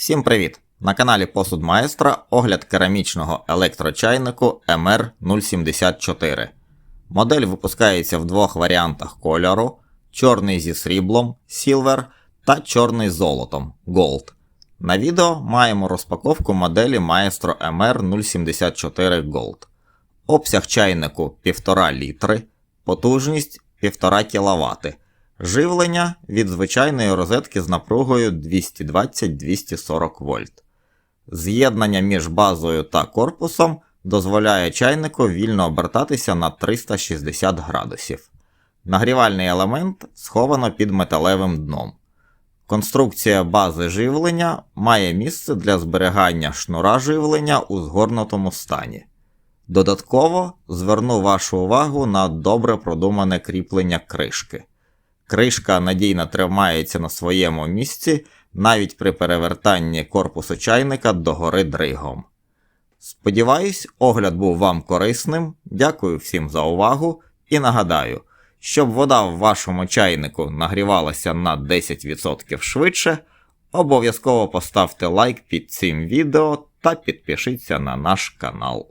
Всім привіт! На каналі Посуд Маестра огляд керамічного електрочайнику MR074. Модель випускається в двох варіантах кольору: чорний зі сріблом Silver та чорний з золотом Gold. На відео маємо розпаковку моделі Maestro MR074 Gold. Обсяг чайнику 1,5 літри, потужність 1,5 кВт. Живлення від звичайної розетки з напругою 220-240 вольт. З'єднання між базою та корпусом дозволяє чайнику вільно обертатися на 360 градусів. Нагрівальний елемент сховано під металевим дном. Конструкція бази живлення має місце для зберігання шнура живлення у згорнутому стані. Додатково зверну вашу увагу на добре продумане кріплення кришки. Кришка надійно тримається на своєму місці навіть при перевертанні корпусу чайника догори дригом. Сподіваюсь, огляд був вам корисним. Дякую всім за увагу і нагадаю, щоб вода в вашому чайнику нагрівалася на 10% швидше, обов'язково поставте лайк під цим відео та підпишіться на наш канал.